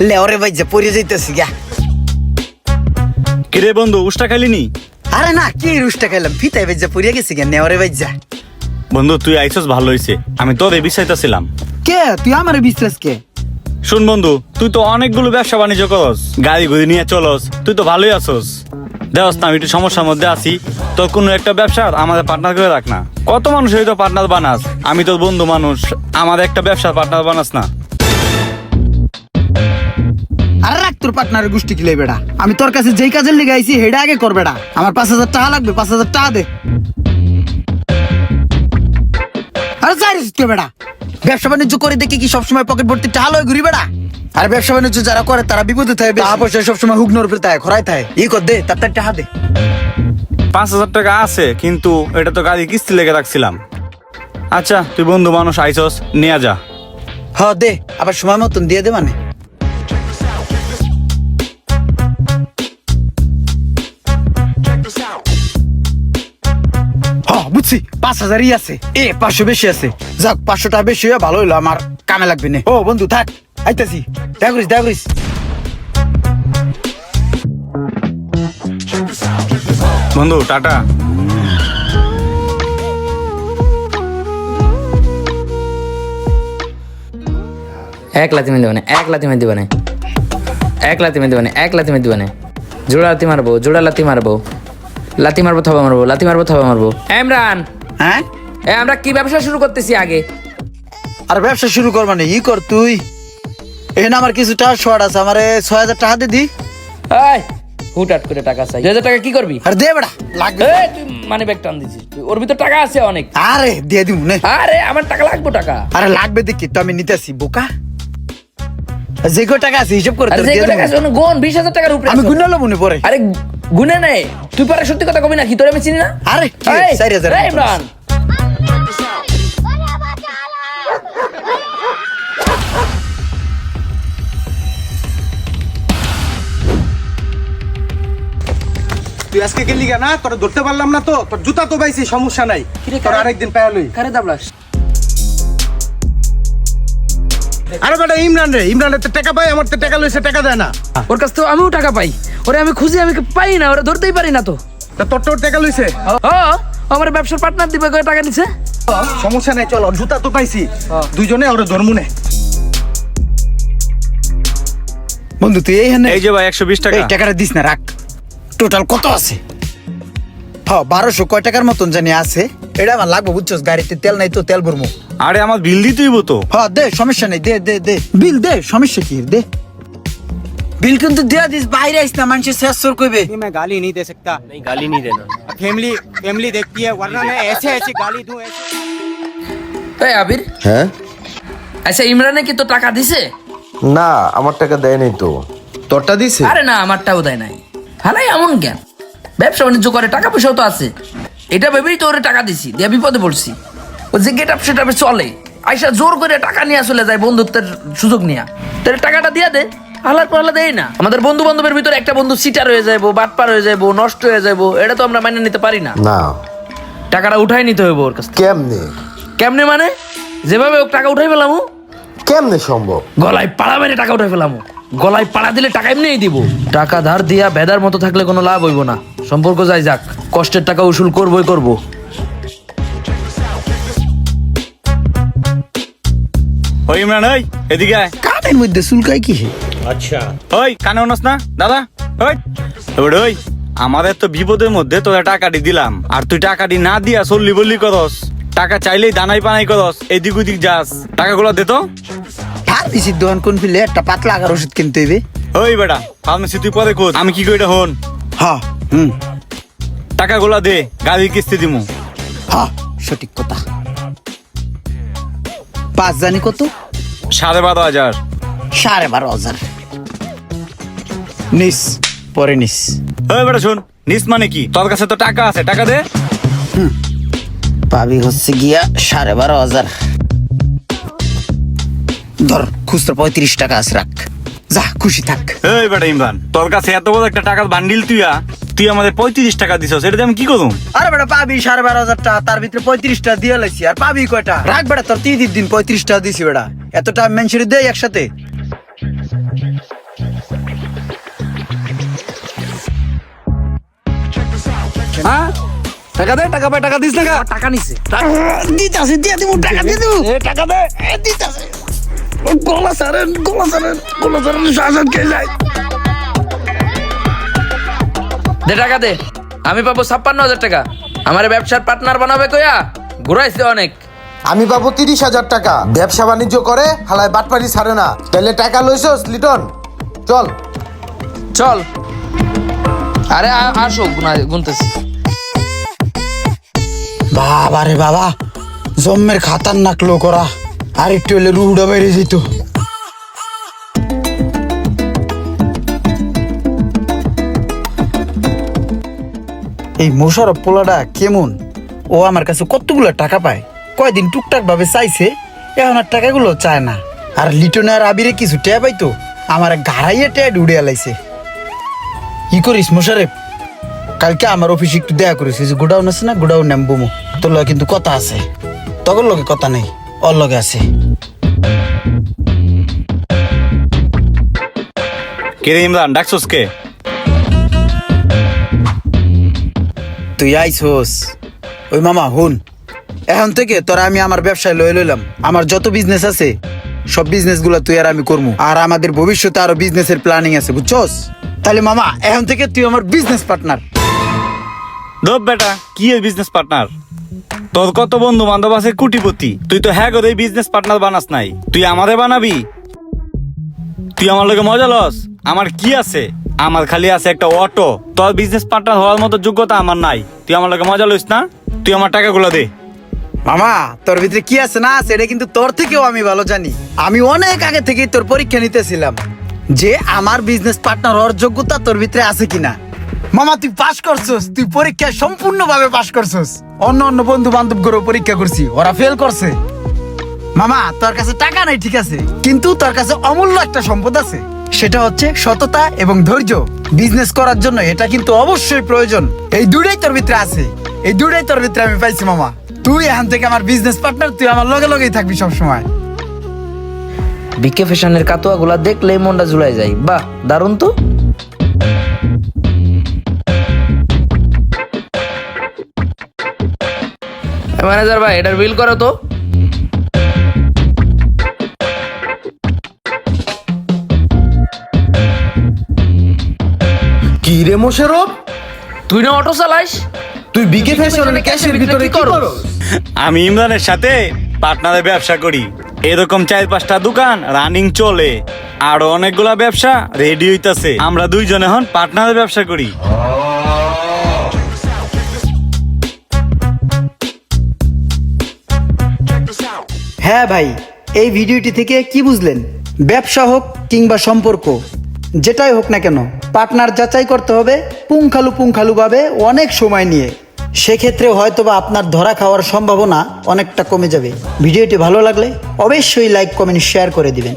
লেওরে ভাই যে পড়ে যাইতেছি গা কিরে বন্ধু উষ্টা খাইলিনি? আরে না কি রুষ্টা খাইলাম? ফিতাই ভাই যে পড়ে গেছি গা নেওরে ভাই যা বন্ধু তুই আইসস ভালো হইছে। আমি তোরে বিচাইতেছিলাম কে? তুই আমার বিশ্বাস কে? শুন বন্ধু তুই তো অনেকগুলো ব্যবসা বাণিজ্য করস গাড়ি ঘুরি নিয়ে চলস তুই তো ভালোই আছস। দেওস না আমি একটু সমস্যার মধ্যে আছি। তোর কোনো একটা ব্যবসা আমাদের পার্টনার করে রাখ না। কত মানুষ হয়তো পার্টনার বানাস। আমি তোর বন্ধু মানুষ আমাদের একটা ব্যবসার পার্টনার বানাস না। তোর পার্টনারের গোষ্ঠী কিলে বেড়া? আমি তোর কাছে যেই কাজের লিগে আইছি হেডা আগে কর বেড়া। আমার পাঁচ হাজার টাকা লাগবে পাঁচ হাজার টাকা দে। আরে যাই কে বেড়া। ব্যবসা বাণিজ্য করে দেখি কি সবসময় পকেট ভর্তি টাকা লয় ঘুরি বেড়া? আর ব্যবসা বাণিজ্য যারা করে তারা বিপদে থাকে টাকা পয়সা সবসময় হুগনোর উপরে থাকে খরাই থাকে। ই কর দে তার তার টাকা দে। পাঁচ হাজার টাকা আছে কিন্তু এটা তো গাড়ি কিস্তি লেগে রাখছিলাম। আচ্ছা তুই বন্ধু মানুষ আইসস নিয়ে যা। হ দে আবার সময় মতন দিয়ে দে মানে। বুঝছি পাঁচ হাজারই আছে। এ পাঁচশো বেশি আছে। যাক পাঁচশোটা বেশি হয়ে ভালো হইল আমার কামে লাগবে না। ও বন্ধু থাক আইতাছি। দেখা করিস দেখা করিস। বন্ধু টাটা। এক লাথি মেরে দিবানে এক লাথি মেরে দিবানে। এক লাথি মেরে দিবানে এক লাথি মেরে দিবানে। জোড়া লাথি মারবো জোড়া লাথি মারবো। লাথি মারবো থবা মারবো লাথি মারবো থবা মারবো। ইমরান! হ্যাঁ? এ আমরা কি ব্যবসা শুরু করতেছি আগে? আর ব্যবসা শুরু কর মানে ই কর তুই। এখানে আমার কিছু টাকা শর্ট আছে আমার ছয় হাজার টাকা দে দি। এই হুটহাট করে টাকা চাই। দুই হাজার টাকা কি করবি? আর দে বেড়া লাগবে। এই, তুই মানে ব্যাগ টান দিছিস। তুই ওর ভিতর টাকা আছে অনেক। আরে দিয়ে দিব নে। আরে আমার টাকা লাগবে টাকা। আরে লাগবে দেখি তো আমি নিতেছি বোকা। যে কো টাকা আছে হিসাব করে আরে তোর যে দিয়ে কয় টাকা দেবো। আছে ওখানে গোন বিশ হাজার টাকার উপরে আমি আছে। গুণালো মনে পড়ে আরে গুনে নেই। তুই পারে সত্যি কথা কবি না কি তোর আমি চিনি না? আরে ইমরান। তুই আজকে গেলি না? তোর ধরতে পারলাম না তো। তোর জুতা তো পাইছি সমস্যা নাই। তোর আরেকদিন পেয়ালই কারে দাবলাস? আরে বেটা ইমরান রে ইমরানের তো টাকা পাই আমার তো টাকা লইছে টাকা দেয় না। ওর কাছ থেকে আমিও টাকা পাই। ওরে আমি খুঁজি আমি পাই না ওরে ধরতেই পারি না তো। তা তোর তোর টাকা লইছে? ও আমার ব্যবসার পার্টনার দিবে কয় টাকা নিছে? সমস্যা নাই চলো জুতা তো পাইছি। দুইজনে ওরে ধর্মুনে বন্ধু তুই এই এইখানে এই যে ভাই একশো বিশ টাকা। এই টাকাটা দিস না রাখ। টোটাল কত আছে? হ্যাঁ বারোশো কয় টাকার মতন জানি আছে। এটা আমার লাগবে বুঝছস গাড়িতে তেল নাই তো তেল ভরমু আরে আমার বিল দিতেই তো হ্যাঁ দে সমস্যা নেই দে দে দে বিল দে সমস্যা কি দে বিল কিন্তু দেয়া দিস বাইরে আইস না মানুষের শেষ সর কইবে मैं गाली नहीं दे सकता नहीं गाली नहीं देना फैमिली फैमिली देखती है वरना मैं ऐसे ऐसे गाली दूं ऐसे এই আবির হ্যাঁ আচ্ছা ইমরানে কি তো টাকা দিছে না আমার টাকা দেয়নি তো তোরটা দিছে আরে না আমারটাও দেয় নাই হালাই এমন জ্ঞান ব্যবসা বাণিজ্য করে টাকা পয়সাও তো আছে এটা ভেবেই তো ওরে টাকা দিছি দিয়ে বিপদে পড়ছি। ও যে গেট আপ সেট আপে চলে। আইসা জোর করে টাকা নিয়ে চলে যায় বন্ধুত্বের সুযোগ নিয়ে। তাহলে টাকাটা দিয়ে দে আল্লাহর পর আল্লাহ দেয় না। আমাদের বন্ধু বান্ধবের ভিতরে একটা বন্ধু সিটার হয়ে যাব বাটপার হয়ে যাব নষ্ট হয়ে যাব এটা তো আমরা মাইনে নিতে পারি না। না। টাকাটা উঠাই নিতে হবে ওর কাছ। কেমনে? কেমনে মানে? যেভাবে ও টাকা উঠাই পেলাম কেমনে সম্ভব? গলায় পাড়া মেরে টাকা উঠাই ফেলাম। গলায় পাড়া দিলে টাকা এমনিই দিব। টাকা ধার দিয়া বেদার মতো থাকলে কোনো লাভ হইব না। সম্পর্ক যাই যাক কষ্টের টাকা উসুল করবই করব। ওই ইমরান ওই এদিকে আয়। কানের মধ্যে চুলকাই কি ওই কানে উনস না দাদা। ওই এবার ওই আমাদের তো বিপদের মধ্যে তোরা টাকাটি দিলাম। আর তুই টাকাটি না দিয়া চল্লি বললি করস। টাকা চাইলেই দানাই পানাই করস এদিক ওদিক যাস। টাকাগুলো দে তো। ফার্মেসির দোকান কোন ফিলে একটা পাতলা আগার ওষুধ কিনতে হইবে। ওই বেটা ফার্মেসি তুই পরে খোঁজ। আমি কি করি এটা হন? হ্যাঁ হুম। টাকাগুলো দে গাড়ির কিস্তি দিমু। হ্যাঁ সঠিক কথা। পাঁচ জানি কত? সাড়ে বারো হাজার। সাড়ে বারো হাজার। নিস পরে নিস। ওই বেটা শোন নিস মানে কি? তোর কাছে তো টাকা আছে টাকা দে। পাবি হচ্ছে গিয়া সাড়ে বারো হাজার। ধর খুচরা পঁয়ত্রিশ টাকা আছে রাখ। যা খুশি থাক। এই বেটা ইমরান তোর কাছে এত বড় একটা টাকার বান্ডিল তুইয়া তুই আমাদের পঁয়ত্রিশ টাকা দিছস এটা আমি কি করুম? আরে বেটা পাবি সাড়ে বারো হাজার টাকা তার ভিতরে পঁয়ত্রিশটা দিয়ে লাইছি আর পাবি কয়টা? রাখ বেটা তোর তিন দিন পঁয়ত্রিশটা দিছি বেটা। এতটা মেনসুরি দেয় একসাথে। হ্যাঁ? টাকা দে টাকা পায় টাকা দিস না টাকা নিছে। দিতাছি দিয়ে দিব টাকা দিয়ে দিব টাকা দে। দিতাছি। গলা সারেন গলা সারেন গলা সারেন শাসন কে যায়? দে টাকা দে। আমি পাবো ছাপ্পান্ন হাজার টাকা। আমার ব্যবসার পার্টনার বানাবে কয়া ঘুরাইছে অনেক। আমি পাবো তিরিশ হাজার টাকা। ব্যবসা বাণিজ্য করে হালায় বাটপাড়ি ছাড়ে না। তাহলে টাকা লইছস লিটন? চল। চল। আরে আসো গুনা- গুনতেছি। বাবা রে বাবা জম্মের খাতারনাক লোক ওরা আর একটু হলে রুহুটা বেড়ে যেত। এই মোশারফ পোলাটা কেমন? ও আমার কাছে কতগুলো টাকা পায়? কয়দিন টুকটাক ভাবে চাইছে, এখন আর টাকাগুলো চায় না। আর লিটনে আর আবিরে কিছু টেয়া পাইতো, আমার গাড়াইয়ে টেয়া উড়ে লাইছে কি করিস মোশারেফ? কালকে আমার অফিসে একটু দেখা করেছি যে গোডাউন আছে না, গোডাউন নাম বুমু। তোর কিন্তু কথা আছে। তখন লগে কথা নেই। ওর লগে আছে। কে রে ইমরান ডাকছস কে? তুই আইসোস ওই মামা হুন। এখন থেকে তোরা আমি আমার ব্যবসায় লয়ে লইলাম। আমার যত বিজনেস আছে সব বিজনেসগুলা তুই আর আমি করব আর আমাদের ভবিষ্যতে আরও বিজনেসের প্ল্যানিং আছে বুঝছস? তাহলে মামা এখন থেকে তুই আমার বিজনেস পার্টনার দব বেটা কি বিজনেস পার্টনার তোর কত বন্ধু বান্ধব আছে কুটিপতি? তুই তো হ্যাঁ করে বিজনেস পার্টনার বানাস নাই। তুই আমাদের বানাবি? তুই আমার লোকে মজা লস? আমার কি আছে? আমার খালি আছে একটা অটো তোর বিজনেস পার্টনার হওয়ার মতো যোগ্যতা আমার নাই। তুই আমার লোকে মজা লইস না? তুই আমার টাকাগুলো দে। মামা, তোর ভিতরে কি আছে না আছে, এটা কিন্তু তোর থেকেও আমি ভালো জানি। আমি অনেক আগে থেকেই তোর পরীক্ষা নিতেছিলাম যে আমার বিজনেস পার্টনার হওয়ার যোগ্যতা তোর ভিতরে আছে কিনা। মামা, তুই পাস করছস। তুই পরীক্ষায় সম্পূর্ণভাবে পাস করছস। অন্য অন্য বন্ধু বান্ধব করে পরীক্ষা করছি, ওরা ফেল করছে। মামা, তোর কাছে টাকা নাই, ঠিক আছে? কিন্তু তোর কাছে অমূল্য একটা সম্পদ আছে। সেটা হচ্ছে সততা এবং ধৈর্য। বিজনেস করার জন্য এটা কিন্তু অবশ্যই প্রয়োজন। এই দুটাই তোর ভিতরে আছে। এই দুটাই তোর ভিতরে আমি পাইছি, মামা। তুই এখান থেকে আমার বিজনেস পার্টনার তুই আমার লগে লগেই থাকবি সব সময় বিকে ফ্যাশনের কাতুয়া গুলা দেখলেই মনটা জুলাই যায়। বাহ, দারুণ তো। ম্যানেজার ভাই এটার বিল করো তো। কি রে মোশারফ তুই না অটো চালাইস তুই বিকে ফ্যাশনের ক্যাশের ভিতরে কি করো আমি ইমরানের সাথে পার্টনারের ব্যবসা করি। এরকম চার পাঁচটা দোকান রানিং চলে। আরও অনেকগুলা ব্যবসা রেডি হইতাছে। আমরা দুইজনে হন পার্টনারের ব্যবসা করি। হ্যাঁ ভাই, এই ভিডিওটি থেকে কি বুঝলেন? ব্যবসা হোক কিংবা সম্পর্ক, যেটাই হোক না কেন, পার্টনার যাচাই করতে হবে পুঙ্খালু পুঙ্খালুভাবে অনেক সময় নিয়ে। সেক্ষেত্রে হয়তোবা আপনার ধরা খাওয়ার সম্ভাবনা অনেকটা কমে যাবে। ভিডিওটি ভালো লাগলে অবশ্যই লাইক, কমেন্ট, শেয়ার করে দিবেন।